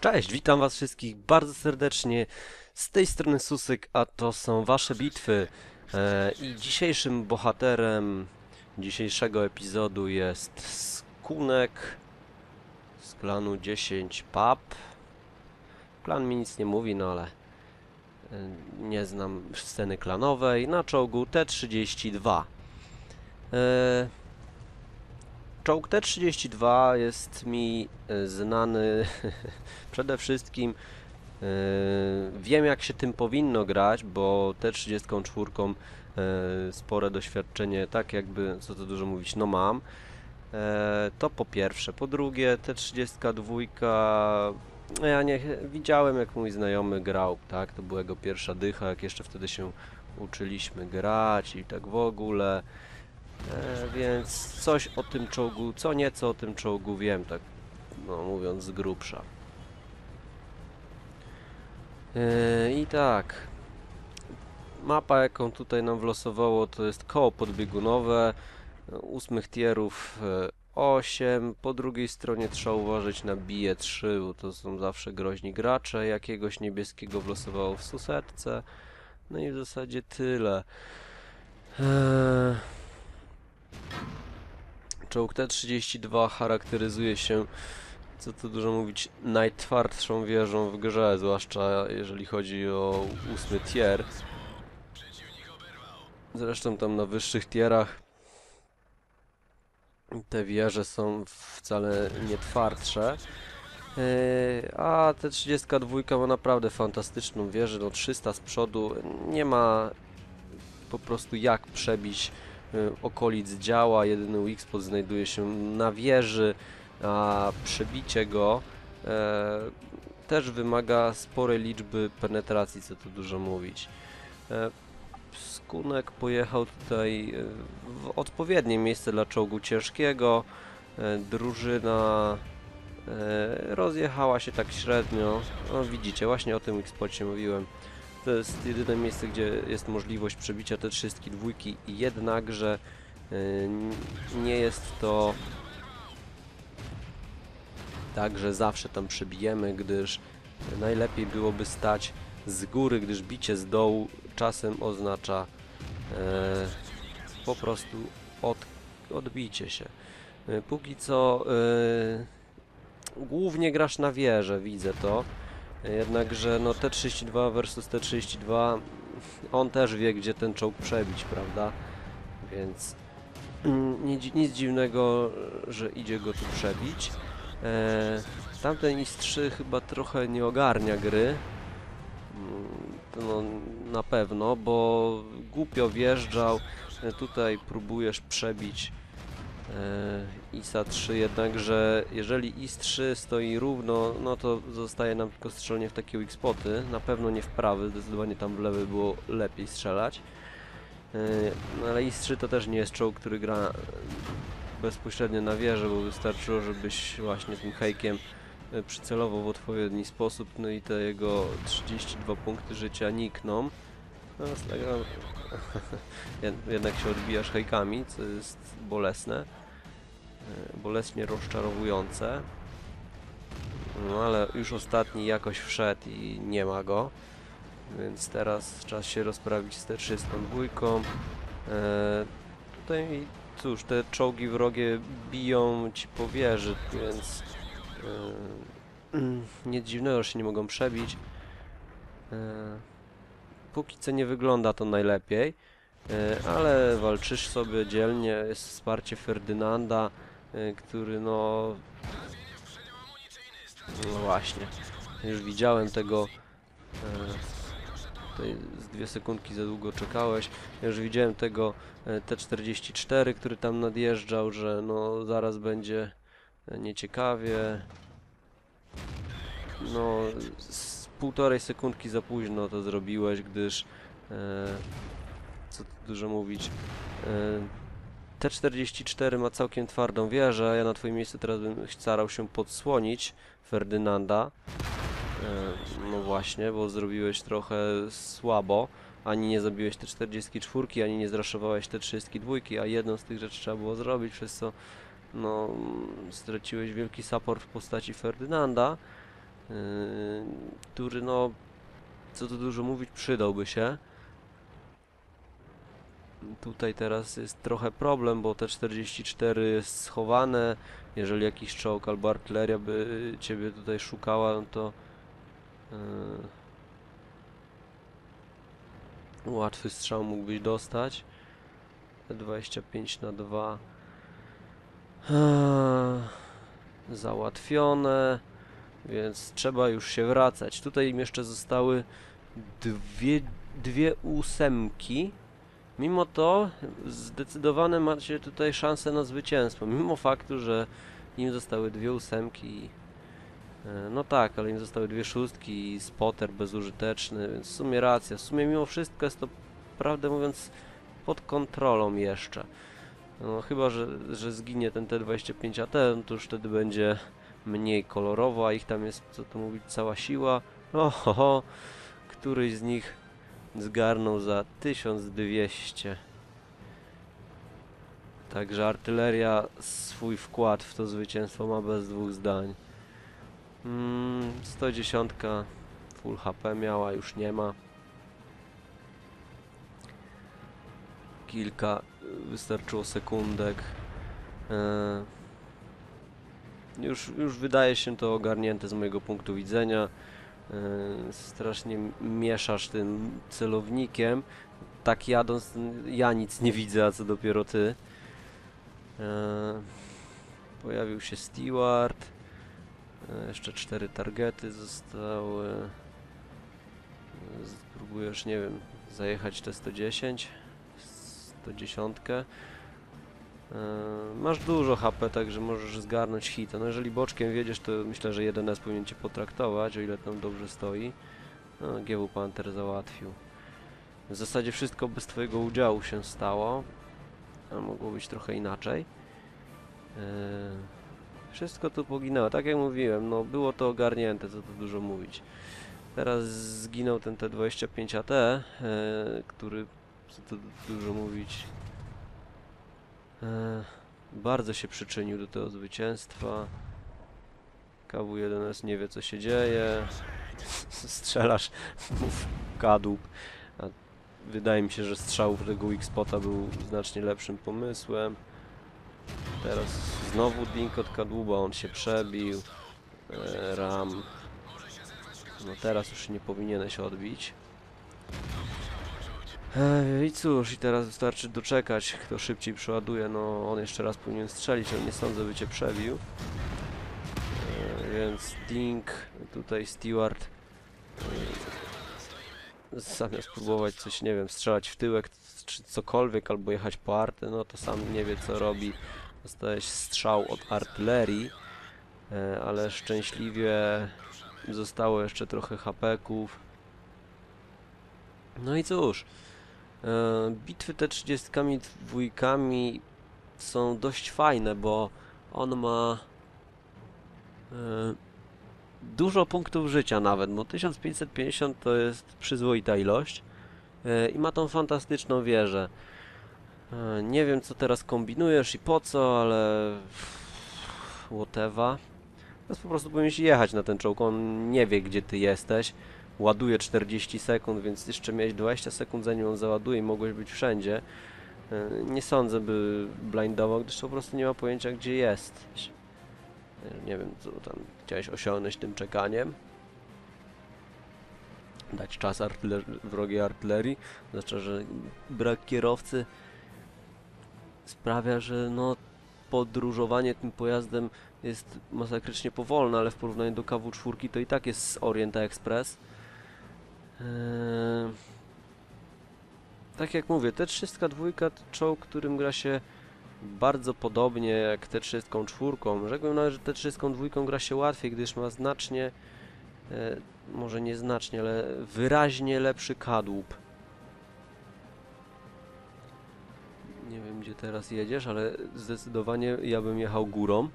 Cześć, witam was wszystkich bardzo serdecznie. Z tej strony Susyk, a to są wasze bitwy. E, I dzisiejszym bohaterem dzisiejszego epizodu jest Skunek z klanu 10 Pap. Klan mi nic nie mówi, no ale e, nie znam sceny klanowej. Na czołgu T-32. E, Czołg T-32 jest mi e, znany przede wszystkim e, wiem jak się tym powinno grać, bo T-34 e, spore doświadczenie, tak jakby, co tu dużo mówić, no mam. To po pierwsze. Po drugie, T-32 no ja nie widziałem jak mój znajomy grał, tak? To była jego pierwsza dycha, jak jeszcze wtedy się uczyliśmy grać i tak w ogóle. E, więc coś o tym czołgu, co nieco o tym czołgu wiem, tak no mówiąc z grubsza. E, I tak. Mapa, jaką tutaj nam wlosowało, to jest koło podbiegunowe. e, Ósmych tierów 8. Po drugiej stronie trzeba uważać na bije 3, bo to są zawsze groźni gracze. Jakiegoś niebieskiego wlosowało w susetce. No i w zasadzie tyle. Eee... Czołg T-32 charakteryzuje się, co tu dużo mówić, najtwardszą wieżą w grze, zwłaszcza jeżeli chodzi o ósmy tier. Zresztą tam na wyższych tierach te wieże są wcale nie twardsze. Yy, A T-32 ma naprawdę fantastyczną wieżę, no 300 z przodu, nie ma po prostu jak przebić okolic działa, jedyny weak spot znajduje się na wieży, a przebicie go e, też wymaga sporej liczby penetracji, co tu dużo mówić. E, Skunek pojechał tutaj e, w odpowiednie miejsce dla czołgu ciężkiego, e, drużyna e, rozjechała się tak średnio, no widzicie, właśnie o tym weak spocie mówiłem. To jest jedyne miejsce, gdzie jest możliwość przebicia te wszystkie dwójki, jednakże y, nie jest to tak, że zawsze tam przebijemy, gdyż najlepiej byłoby stać z góry, gdyż bicie z dołu czasem oznacza e, po prostu od, odbicie się. E, Póki co e, głównie grasz na wieżę, widzę to. Jednakże no T32 versus T32 on też wie gdzie ten czołg przebić, prawda? Więc mm, dzi- nic dziwnego, że idzie go tu przebić. E, tamten IS-3 chyba trochę nie ogarnia gry. Mm, No, na pewno, bo głupio wjeżdżał. E, Tutaj próbujesz przebić e, ISA 3, jednakże jeżeli IS-3 stoi równo, no to zostaje nam tylko strzelenie w takie weak spoty. Na pewno nie w prawy, zdecydowanie tam w lewy było lepiej strzelać. E, No ale IS-3 to też nie jest czołg, który gra bezpośrednio na wieżę, bo wystarczyło, żebyś właśnie tym hejkiem e, przycelował w odpowiedni sposób, no i te jego 32 punkty życia nikną. No, jed- jednak się odbijasz hejkami, co jest bolesne, boleśnie rozczarowujące. No ale już ostatni jakoś wszedł i nie ma go, więc teraz czas się rozprawić z T302. E, tutaj cóż, te czołgi wrogie biją ci po wieży, więc e, nic dziwnego, że się nie mogą przebić. E, póki co nie wygląda to najlepiej, e, ale walczysz sobie dzielnie, jest wsparcie Ferdynanda, e, który no... No właśnie, już widziałem tego... E, tutaj z dwie sekundki za długo czekałeś. Już widziałem tego e, T44, który tam nadjeżdżał, że no zaraz będzie e, nieciekawie. No, z półtorej sekundki za późno to zrobiłeś, gdyż e, co tu dużo mówić. E, T44 ma całkiem twardą wieżę. Ja na twoim miejscu teraz bym starał się podsłonić Ferdynanda. E, No właśnie, bo zrobiłeś trochę słabo. Ani nie zabiłeś te 44, ani nie zraszowałeś te 32, a jedną z tych rzeczy trzeba było zrobić, przez co no, straciłeś wielki support w postaci Ferdynanda. yy, który no, co tu dużo mówić, przydałby się. Tutaj teraz jest trochę problem, bo te 44 jest schowane. Jeżeli jakiś czołg albo artyleria by ciebie tutaj szukała, no to yy, łatwy strzał mógłbyś dostać. 25 na 2 Eee, załatwione, więc trzeba już się wracać. Tutaj im jeszcze zostały dwie, dwie ósemki. Mimo to zdecydowane macie tutaj szansę na zwycięstwo. Mimo faktu, że im zostały dwie ósemki. e, No tak, ale im zostały dwie szóstki i spotter bezużyteczny, więc w sumie racja. W sumie mimo wszystko jest to, prawdę mówiąc, pod kontrolą jeszcze. No chyba, że, że zginie ten T25AT, no to już wtedy będzie mniej kolorowo, a ich tam jest, co tu mówić, cała siła. Oho, któryś z nich zgarnął za 1200. Także artyleria swój wkład w to zwycięstwo ma bez dwóch zdań. Mm, 110 full HP miała, już nie ma. Kilka, y, wystarczyło sekundek. E, już, już wydaje się to ogarnięte z mojego punktu widzenia. E, strasznie mieszasz tym celownikiem. Tak jadąc, ja nic nie widzę, a co dopiero ty. E, pojawił się Steward. E, jeszcze cztery targety zostały. Spróbujesz, nie wiem, zajechać te 110. 110. E, Masz dużo HP, także możesz zgarnąć hita. No jeżeli boczkiem wiedziesz, to myślę, że 1S powinien cię potraktować, o ile tam dobrze stoi. No, GW Panther załatwił. W zasadzie wszystko bez twojego udziału się stało. A mogło być trochę inaczej. E, Wszystko tu poginęło. Tak jak mówiłem, no było to ogarnięte, co tu dużo mówić. Teraz zginął ten T25AT, e, który, co tu dużo mówić, bardzo się przyczynił do tego zwycięstwa. KW1S nie wie co się dzieje. Strzelasz mu w kadłub. Wydaje mi się, że strzał w tego X-Spota był znacznie lepszym pomysłem. Teraz znowu ding od kadłuba, on się przebił. E, ram. No teraz już nie powinieneś odbić. Ej, I cóż, i teraz wystarczy doczekać, kto szybciej przeładuje. No, on jeszcze raz powinien strzelić, ale nie sądzę, by cię przebił. E, więc Dink, tutaj Stewart. E, zamiast próbować coś, nie wiem, strzelać w tyłek czy cokolwiek, albo jechać po artę, no to sam nie wie co robi. Dostałeś strzał od artylerii, e, ale szczęśliwie zostało jeszcze trochę hapeków. No i cóż, bitwy te 30 dwójkami są dość fajne, bo on ma e, dużo punktów życia nawet, bo 1550 to jest przyzwoita ilość e, i ma tą fantastyczną wieżę. E, nie wiem co teraz kombinujesz i po co, ale whatever. Teraz po prostu powinieneś jechać na ten czołg, on nie wie gdzie ty jesteś. Ładuje 40 sekund, więc jeszcze miałeś 20 sekund zanim on załaduje i mogłeś być wszędzie. E, Nie sądzę, by blindował, gdyż po prostu nie ma pojęcia gdzie jesteś. E, Nie wiem, co tam chciałeś osiągnąć tym czekaniem. Dać czas artyler- wrogiej artylerii, zwłaszcza, że brak kierowcy sprawia, że no podróżowanie tym pojazdem jest masakrycznie powolne, ale w porównaniu do KW4 to i tak jest Orienta Express. Eee, tak jak mówię, T302 to czołg, którym gra się bardzo podobnie jak T34. Rzekłbym nawet, że T32 gra się łatwiej, gdyż ma znacznie, e, może nie znacznie, ale wyraźnie lepszy kadłub. Nie wiem gdzie teraz jedziesz, ale zdecydowanie ja bym jechał górą.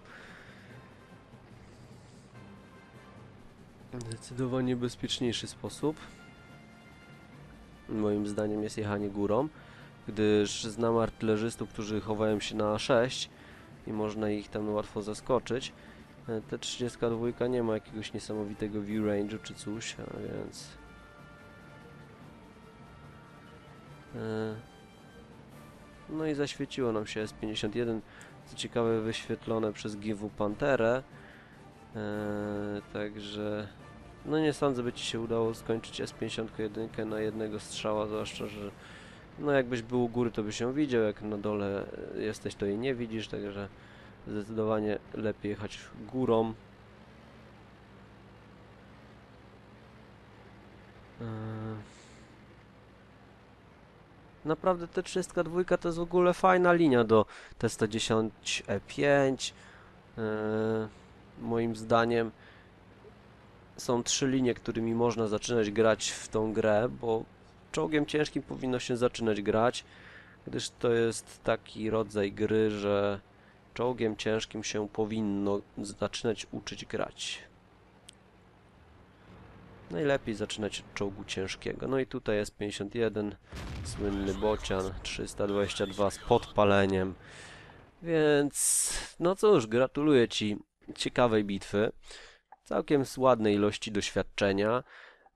Zdecydowanie bezpieczniejszy sposób. Moim zdaniem jest jechanie górą, gdyż znam artylerzystów, którzy chowają się na 6 i można ich tam łatwo zaskoczyć. E, T32 nie ma jakiegoś niesamowitego view range'u czy coś, a więc... E, No i zaświeciło nam się S51, co ciekawe wyświetlone przez GW Panterę. E, Także... No nie sądzę, by Ci się udało skończyć S51 na jednego strzała, zwłaszcza, że no jakbyś był u góry, to byś ją widział, jak na dole e, jesteś, to jej nie widzisz, także zdecydowanie lepiej jechać górą. Eee. Naprawdę T32 to jest w ogóle fajna linia do T110E5. Eee, moim zdaniem są trzy linie, którymi można zaczynać grać w tą grę, bo czołgiem ciężkim powinno się zaczynać grać, gdyż to jest taki rodzaj gry, że czołgiem ciężkim się powinno zaczynać uczyć grać. Najlepiej zaczynać od czołgu ciężkiego. No i tutaj jest 51, słynny bocian, 322 z podpaleniem. Więc, no cóż, gratuluję Ci ciekawej bitwy. Całkiem z ładnej ilości doświadczenia.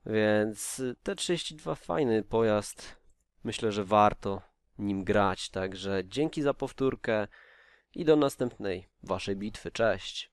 Więc T32 fajny pojazd. Myślę, że warto nim grać. Także dzięki za powtórkę i do następnej waszej bitwy. Cześć!